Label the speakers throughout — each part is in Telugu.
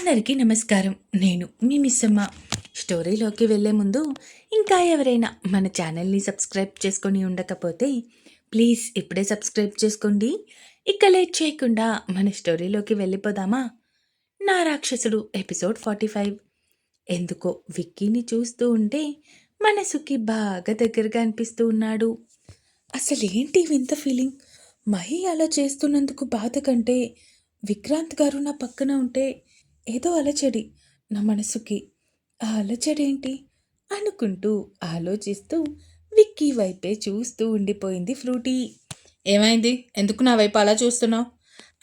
Speaker 1: అందరికీ నమస్కారం. నేను మీ మిస్సమ్మ. స్టోరీలోకి వెళ్ళే ముందు ఇంకా ఎవరైనా మన ఛానల్ని సబ్స్క్రైబ్ చేసుకొని ఉండకపోతే ప్లీజ్ ఇప్పుడే సబ్స్క్రైబ్ చేసుకోండి. ఇక లేట్ చేయకుండా మన స్టోరీలోకి వెళ్ళిపోదామా? నా రాక్షసుడు ఎపిసోడ్ ఫార్టీ ఫైవ్. ఎందుకో విక్కీని చూస్తూ ఉంటే మనసుకి బాగా దగ్గరగా అనిపిస్తూ ఉన్నాడు. అసలు ఏంటి వింత ఫీలింగ్? మహి అలా చేస్తున్నందుకు బాధ కంటే విక్రాంత్ గారు నా పక్కన ఉంటే ఏదో అలచడి నా మనసుకి. ఆ అలచడి ఏంటి అనుకుంటూ ఆలోచిస్తూ విక్కీ వైపే చూస్తూ ఉండిపోయింది ఫ్రూటీ. ఏమైంది? ఎందుకు నా వైపు అలా చూస్తున్నావు?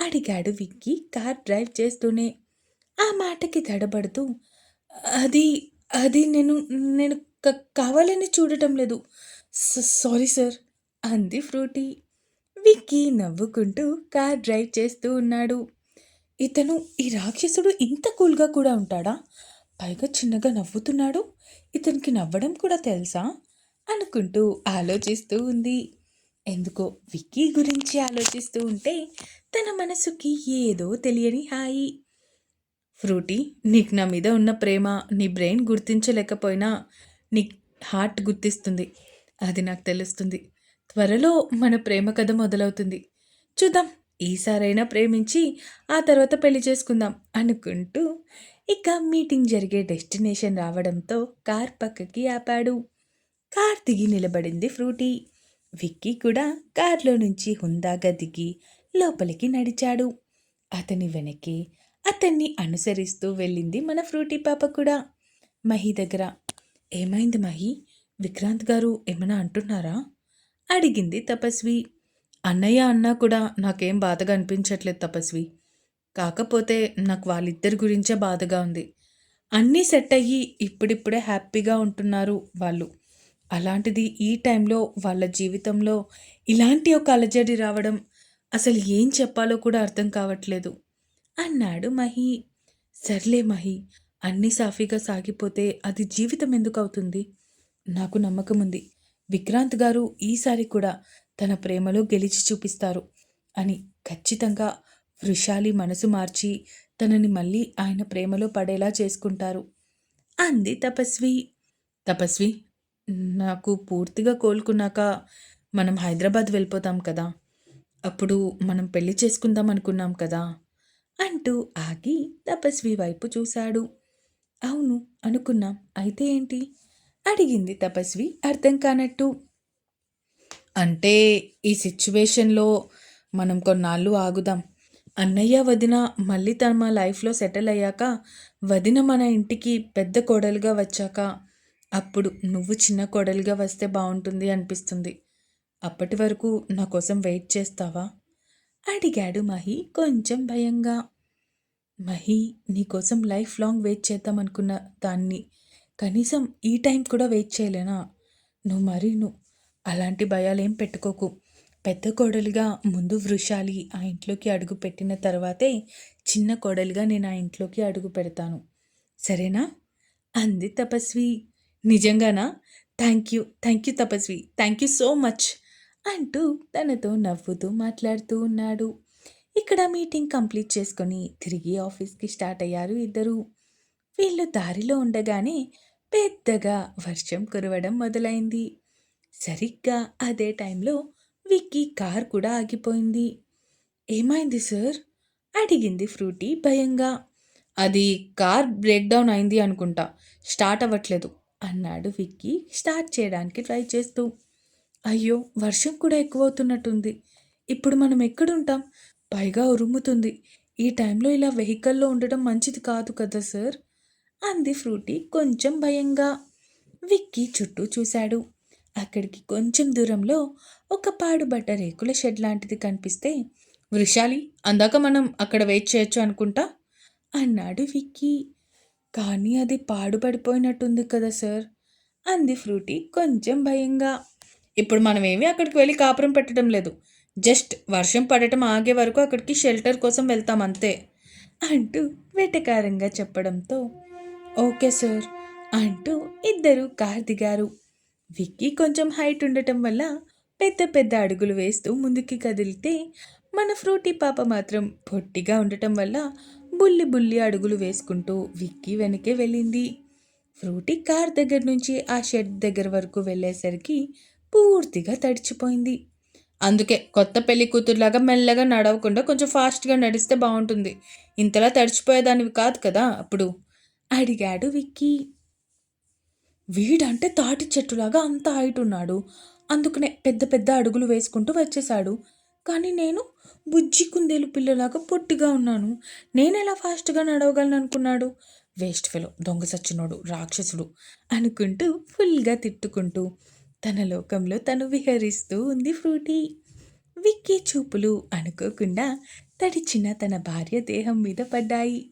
Speaker 1: అడిగాడు విక్కీ కార్ డ్రైవ్ చేస్తూనే. ఆ మాటకి తడబడుతూ అది అది నేను నేను కావాలని చూడటం లేదు. స- సారీ సార్ అంది ఫ్రూటీ. విక్కీ నవ్వుకుంటూ కార్ డ్రైవ్ చేస్తూ ఉన్నాడు. ఇతను ఈ రాక్షసుడు ఇంత కూల్గా కూడా ఉంటాడా? పైగా చిన్నగా నవ్వుతున్నాడు. ఇతనికి నవ్వడం కూడా తెలుసా? అనుకుంటూ ఆలోచిస్తూ ఉంది. ఎందుకో విక్కీ గురించి ఆలోచిస్తూ ఉంటే తన మనసుకి ఏదో తెలియని హాయి. ఫ్రూటీ నీకు నా మీద ఉన్న ప్రేమ నీ బ్రెయిన్ గుర్తించలేకపోయినా నీ హార్ట్ గుర్తిస్తుంది. అది నాకు తెలుస్తుంది. త్వరలో మన ప్రేమ కథ మొదలవుతుంది. చూద్దాం. ఈసారైనా ప్రేమించి ఆ తర్వాత పెళ్ళి చేసుకుందాం అనుకుంటూ ఇక మీటింగ్ జరిగే డెస్టినేషన్ రావడంతో కార్ పక్కకి ఆపాడు. కార్ దిగి నిలబడింది ఫ్రూటీ. విక్కీ కూడా కార్లో నుంచి హుందాగా దిగి లోపలికి నడిచాడు. అతని వెనక్కి అతన్ని అనుసరిస్తూ వెళ్ళింది మన ఫ్రూటీ పాప కూడా. మహి దగ్గర ఏమైంది మహి? విక్రాంత్ గారు ఏమైనా అంటున్నారా? అడిగింది తపస్వి. అన్నయ్య అన్నా కూడా నాకేం బాధగా అనిపించట్లేదు తపస్వి. కాకపోతే నాకు వాళ్ళిద్దరి గురించే బాధగా ఉంది. అన్నీ సెట్ అయ్యి ఇప్పుడిప్పుడే హ్యాపీగా ఉంటున్నారు వాళ్ళు. అలాంటిది ఈ టైంలో వాళ్ళ జీవితంలో ఇలాంటి ఒక అలజడి రావడం అసలు ఏం చెప్పాలో కూడా అర్థం కావట్లేదు. అన్నాడు మహి. సర్లే మహి అన్నీ సాఫీగా సాగిపోతే అది జీవితం ఎందుకు అవుతుంది? నాకు నమ్మకం ఉంది విక్రాంత్ గారు ఈసారి కూడా తన ప్రేమలో గెలిచి చూపిస్తారు అని ఖచ్చితంగా వృషాలి మనసు మార్చి తనని మళ్ళీ ఆయన ప్రేమలో పడేలా చేసుకుంటారు. అంది తపస్వి. తపస్వి నాకు పూర్తిగా కోలుకున్నాక మనం హైదరాబాద్ వెళ్ళిపోతాం కదా. అప్పుడు మనం పెళ్ళి చేసుకుందాం అనుకున్నాం కదా అంటూ ఆగి తపస్వి వైపు చూశాడు. అవును అనుకున్నాం. అయితే ఏంటి? అడిగింది తపస్వి అర్థం కానట్టు. అంటే ఈ సిచ్యువేషన్లో మనం కొన్నాళ్ళు ఆగుదాం. అన్నయ్య వదిన మళ్ళీ తమ లైఫ్లో సెటిల్ అయ్యాక వదిన మన ఇంటికి పెద్ద కోడలుగా వచ్చాక అప్పుడు నువ్వు చిన్న కోడలుగా వస్తే బాగుంటుంది అనిపిస్తుంది. అప్పటి వరకు నా కోసం వెయిట్ చేస్తావా? అడిగాడు మహి కొంచెం భయంగా. మహి నీకోసం లైఫ్ లాంగ్ వెయిట్ చేద్దాం అనుకున్న దాన్ని కనీసం ఈ టైం కూడా వెయిట్ చేయలేనా? నువ్వు మరీ నువ్వు అలాంటి భయాలేం పెట్టుకోకు. పెద్ద కోడలిగా ముందు వృషాలి ఆ ఇంట్లోకి అడుగు పెట్టిన తర్వాతే చిన్న కోడలిగా నేను ఆ ఇంట్లోకి అడుగు పెడతాను. సరేనా? అంది తపస్వి. నిజంగానా? Thank you thank you Tapasvi thank you so much అంటూ తనతో నవ్వుతూ మాట్లాడుతూ ఉన్నాడు. ఇక్కడ మీటింగ్ కంప్లీట్ చేసుకొని తిరిగి ఆఫీస్కి స్టార్ట్ అయ్యారు ఇద్దరు. వీళ్ళు దారిలో ఉండగానే పెద్దగా వర్షం కురవడం మొదలైంది. సరిగ్గా అదే టైంలో విక్కీ కార్ కూడా ఆగిపోయింది. ఏమైంది సార్? అడిగింది ఫ్రూటీ భయంగా. అది కార్ బ్రేక్ డౌన్ అయింది అనుకుంటా స్టార్ట్ అవ్వట్లేదు అన్నాడు విక్కీ స్టార్ట్ చేయడానికి ట్రై చేస్తూ. అయ్యో వర్షం కూడా ఎక్కువ అవుతున్నట్టుంది ఇప్పుడు మనం ఎక్కడుంటాం? పైగా ఉరుముతుంది. ఈ టైంలో ఇలా వెహికల్లో ఉండడం మంచిది కాదు కదా సార్? అంది ఫ్రూటీ కొంచెం భయంగా. విక్కీ చుట్టూ చూశాడు. అక్కడికి కొంచెం దూరంలో ఒక పాడుబడ్డ రేకుల షెడ్ లాంటిది కనిపిస్తే వృషాలి అందాక మనం అక్కడ వెయిట్ చేయొచ్చు అనుకుంటా? అన్నాడు విక్కీ. కానీ అది పాడుపడిపోయినట్టుంది కదా సార్ అంది ఫ్రూటీ కొంచెం భయంగా. ఇప్పుడు మనం ఏమీ అక్కడికి వెళ్ళి కాపురం పెట్టడం లేదు. జస్ట్ వర్షం పడటం ఆగే వరకు అక్కడికి షెల్టర్ కోసం వెళ్తాం అంతే అంటూ వెటకారంగా చెప్పడంతో ఓకే సార్ అంటూ ఇద్దరు కార్ దిగారు. విక్కీ కొంచెం హైట్ ఉండటం వల్ల పెద్ద పెద్ద అడుగులు వేస్తూ ముందుకి కదిలితే మన ఫ్రూటీ పాప మాత్రం పొట్టిగా ఉండటం వల్ల బుల్లి బుల్లి అడుగులు వేసుకుంటూ విక్కీ వెనకే వెళ్ళింది. ఫ్రూటీ కార్ దగ్గర నుంచి ఆ షెడ్ దగ్గర వరకు వెళ్ళేసరికి పూర్తిగా తడిచిపోయింది. అందుకే కొత్త పెళ్ళి కూతురులాగా మెల్లగా నడవకుండా కొంచెం ఫాస్ట్గా నడిస్తే బాగుంటుంది. ఇంతలా తడిచిపోయేదానివి కాదు కదా అప్పుడు అడిగాడు విక్కీ. వీడంటే తాటి చెట్టులాగా అంత హైట్ ఉన్నాడు. అందుకనే పెద్ద పెద్ద అడుగులు వేసుకుంటూ వచ్చేశాడు. కానీ నేను బుజ్జి కుందేలు పిల్లలాగా పొట్టిగా ఉన్నాను. నేను ఎలా ఫాస్ట్గా నడవగలను అనుకున్నాడు వేస్ట్ ఫెలో దొంగ సచ్చినోడు రాక్షసుడు అనుకుంటూ ఫుల్గా తిట్టుకుంటూ తన లోకంలో తను విహరిస్తూ ఉంది ఫ్రూటీ. విక్కీ చూపులు అనుకోకుండా తడిచిన తన భార్య దేహం మీద పడ్డాయి.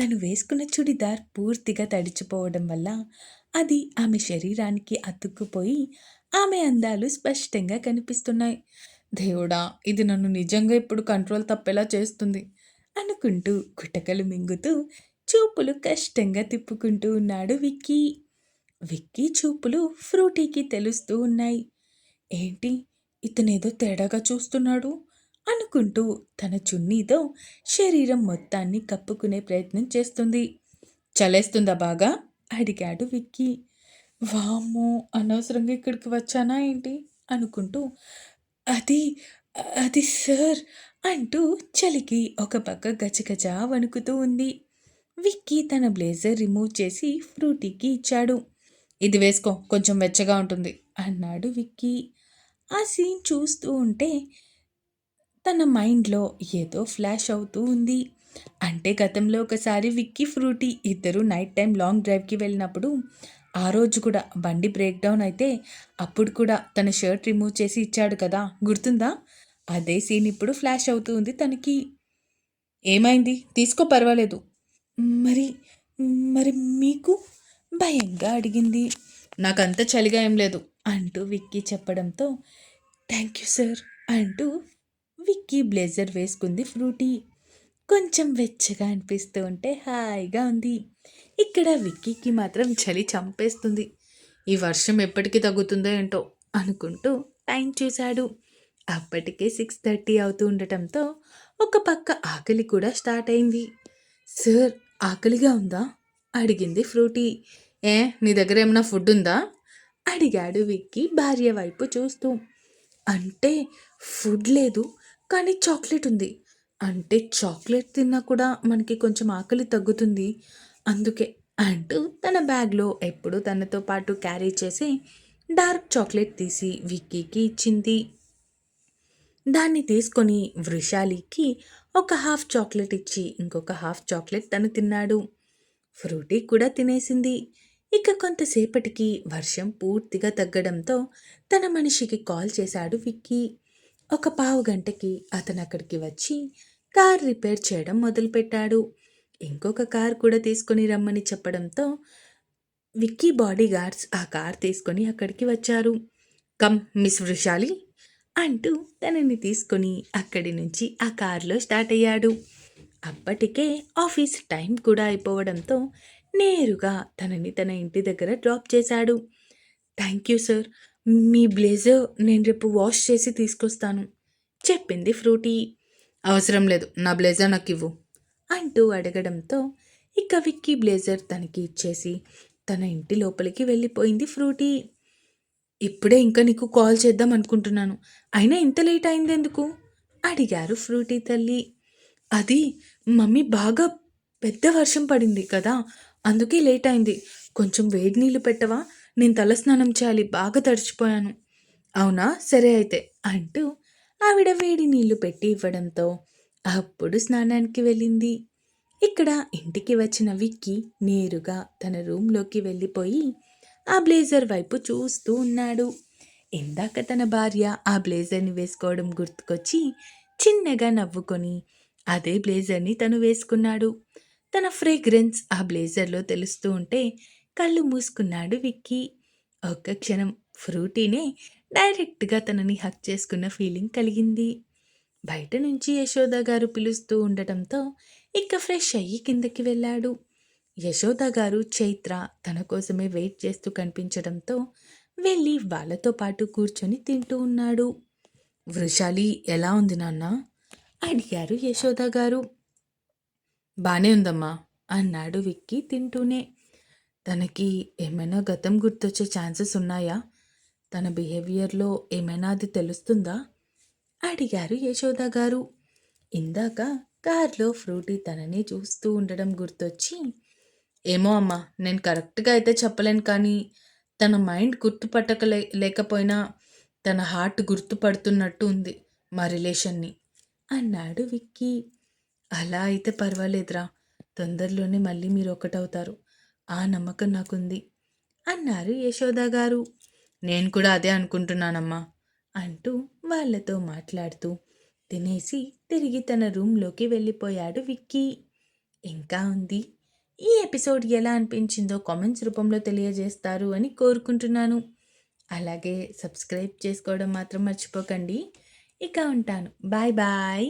Speaker 1: తను వేసుకున్న చుడిదార్ పూర్తిగా తడిచిపోవడం వల్ల అది ఆమె శరీరానికి అతుక్కుపోయి ఆమె అందాలు స్పష్టంగా కనిపిస్తున్నాయి. దేవుడా ఇది నన్ను నిజంగా ఇప్పుడు కంట్రోల్ తప్పేలా చేస్తుంది అనుకుంటూ కుటకలు మింగుతూ చూపులు కష్టంగా తిప్పుకుంటూ ఉన్నాడు విక్కీ. విక్కీ చూపులు ఫ్రూటీకి తెలుస్తూ ఉన్నాయి. ఏంటి ఇతనేదో తేడాగా చూస్తున్నాడు అనుకుంటూ తన చున్నీతో శరీరం మొత్తాన్ని కప్పుకునే ప్రయత్నం చేస్తుంది. చలేస్తుందా బాగా? అడిగాడు విక్కీ. వామ్మో! అనవసరంగా ఇక్కడికి వచ్చానా ఏంటి? అనుకుంటూ. అది అది సార్ అంటూ చలికి ఒక పక్క గజగజ వణుకుతూ ఉంది. విక్కీ తన బ్లేజర్ రిమూవ్ చేసి ఫ్రూటీకి ఇచ్చాడు. ఇది వేసుకో కొంచెం వెచ్చగా ఉంటుంది అన్నాడు విక్కీ. ఆ సీన్ చూస్తూ ఉంటే తన మైండ్లో ఏదో ఫ్లాష్ అవుతూ ఉంది. అంటే గతంలో ఒకసారి విక్కీ ఫ్రూటీ ఇద్దరు నైట్ టైం లాంగ్ డ్రైవ్కి వెళ్ళినప్పుడు ఆ రోజు కూడా బండి బ్రేక్ డౌన్ అయితే అప్పుడు కూడా తన షర్ట్ రిమూవ్ చేసి ఇచ్చాడు కదా గుర్తుందా? అదే సీన్ ఇప్పుడు ఫ్లాష్ అవుతూ ఉంది తనకి. ఏమైంది? తీసుకో పర్వాలేదు. మరి మరి మీకు? భయంగా అడిగింది. నాకంత చలిగా ఏం లేదు అంటూ విక్కీ చెప్పడంతో థ్యాంక్ యూ సార్ అంటూ విక్కీ బ్లేజర్ వేసుకుంది ఫ్రూటీ. కొంచెం వెచ్చగా అనిపిస్తూ ఉంటే హాయిగా ఉంది. ఇక్కడ విక్కీకి మాత్రం చలి చంపేస్తుంది. ఈ వర్షం ఎప్పటికి తగ్గుతుందో ఏంటో అనుకుంటూ టైం చూశాడు. అప్పటికే సిక్స్ థర్టీ అవుతూ ఉండటంతో ఒక పక్క ఆకలి కూడా స్టార్ట్ అయింది. సార్ ఆకలిగా ఉందా? అడిగింది ఫ్రూటీ. ఏ నీ దగ్గర ఏమైనా ఫుడ్ ఉందా? అడిగాడు విక్కీ భార్య వైపు చూస్తూ. అంటే ఫుడ్ లేదు కానీ చాక్లెట్ ఉంది. అంటే చాక్లెట్ తిన్నా కూడా మనకి కొంచెం ఆకలి తగ్గుతుంది. అందుకే అంటూ తన బ్యాగ్లో ఎప్పుడు తనతో పాటు క్యారీ చేసి డార్క్ చాక్లెట్ తీసి విక్కీకి ఇచ్చింది. దాన్ని తీసుకొని వృషాలికి ఒక హాఫ్ చాక్లెట్ ఇచ్చి ఇంకొక హాఫ్ చాక్లెట్ తను తిన్నాడు. ఫ్రూటీ కూడా తినేసింది. ఇక కొంతసేపటికి వర్షం పూర్తిగా తగ్గడంతో తన మనిషికి కాల్ చేశాడు విక్కీ. ఒక పావు గంటకి అతను అక్కడికి వచ్చి కార్ రిపేర్ చేయడం మొదలుపెట్టాడు. ఇంకొక కార్ కూడా తీసుకొని రమ్మని చెప్పడంతో విక్కీ బాడీ గార్డ్స్ ఆ కార్ తీసుకొని అక్కడికి వచ్చారు. కమ్ మిస్ వృషాలి అంటూ తనని తీసుకొని అక్కడి నుంచి ఆ కార్లో స్టార్ట్ అయ్యాడు. అప్పటికే ఆఫీస్ టైం కూడా అయిపోవడంతో నేరుగా తనని తన ఇంటి దగ్గర డ్రాప్ చేశాడు. Thank you sir. Me blazer నేను రేపు వాష్ చేసి తీసుకొస్తాను చెప్పింది ఫ్రూటీ. అవసరం లేదు నా బ్లేజర్ నాకు ఇవ్వు అంటూ అడగడంతో ఇక విక్కీ బ్లేజర్ తనకి ఇచ్చేసి తన ఇంటి లోపలికి వెళ్ళిపోయింది ఫ్రూటీ. ఇప్పుడే ఇంకా నీకు కాల్ చేద్దాం అనుకుంటున్నాను అయినా ఇంత లేట్ అయింది ఎందుకు? అడిగారు ఫ్రూటీ తల్లి. అది మమ్మీ బాగా పెద్ద వర్షం పడింది కదా అందుకే లేట్ అయింది. కొంచెం వేడి నీళ్ళు పెట్టవా? నేను తలస్నానం చేయాలి బాగా తడిచిపోయాను. అవునా? సరే అయితే అంటూ ఆవిడ వేడి నీళ్ళు పెట్టి ఇవ్వడంతో అప్పుడు స్నానానికి వెళ్ళింది. ఇక్కడ ఇంటికి వచ్చిన విక్కీ నేరుగా తన రూమ్లోకి వెళ్ళిపోయి ఆ బ్లేజర్ వైపు చూస్తూ ఉన్నాడు. ఇందాక తన భార్య ఆ బ్లేజర్ని వేసుకోవడం గుర్తుకొచ్చి చిన్నగా నవ్వుకొని అదే బ్లేజర్ని తను వేసుకున్నాడు. తన ఫ్రేగ్రెన్స్ ఆ బ్లేజర్లో తెలుస్తూ ఉంటే కళ్ళు మూసుకున్నాడు విక్కీ. ఒక్క క్షణం ఫ్రూటీనే డైరెక్ట్గా తనని హక్ చేసుకున్న ఫీలింగ్ కలిగింది. బయట నుంచి యశోద గారు పిలుస్తూ ఉండటంతో ఇక ఫ్రెష్ అయ్యి కిందకి వెళ్ళాడు. యశోద గారు చైత్ర తన కోసమే వెయిట్ చేస్తూ కనిపించడంతో వెళ్ళి వాళ్ళతో పాటు కూర్చొని తింటూ ఉన్నాడు. వృషాలి ఎలా ఉంది నాన్న? అడిగారు యశోద గారు. బానే ఉందమ్మా అన్నాడు విక్కీ తింటూనే. తనకి ఏమైనా గతం గుర్తొచ్చే ఛాన్సెస్ ఉన్నాయా? తన బిహేవియర్లో ఏమైనా అది తెలుస్తుందా? అడిగారు యశోద గారు. ఇందాక కార్లో ఫ్రూటీ తనని చూస్తూ ఉండడం గుర్తొచ్చి ఏమో అమ్మా నేను కరెక్ట్గా అయితే చెప్పలేను కానీ తన మైండ్ గుర్తుపట్టకలే లేకపోయినా తన హార్ట్ గుర్తుపడుతున్నట్టు ఉంది మా రిలేషన్ని అన్నాడు విక్కీ. అలా అయితే పర్వాలేదురా తొందరలోనే మళ్ళీ మీరు ఒకటవుతారు. ఆ నమ్మకం నాకుంది అన్నారు యశోద గారు. నేను కూడా అదే అనుకుంటున్నానమ్మా అంటూ వాళ్ళతో మాట్లాడుతూ తినేసి తిరిగి తన రూమ్లోకి వెళ్ళిపోయాడు విక్కీ. ఇంకా ఉంది. ఈ ఎపిసోడ్ ఎలా అనిపించిందో కామెంట్స్ రూపంలో తెలియజేస్తారు అని కోరుకుంటున్నాను. అలాగే సబ్స్క్రైబ్ చేసుకోవడం మాత్రం మర్చిపోకండి. ఇక ఉంటాను. Bye bye.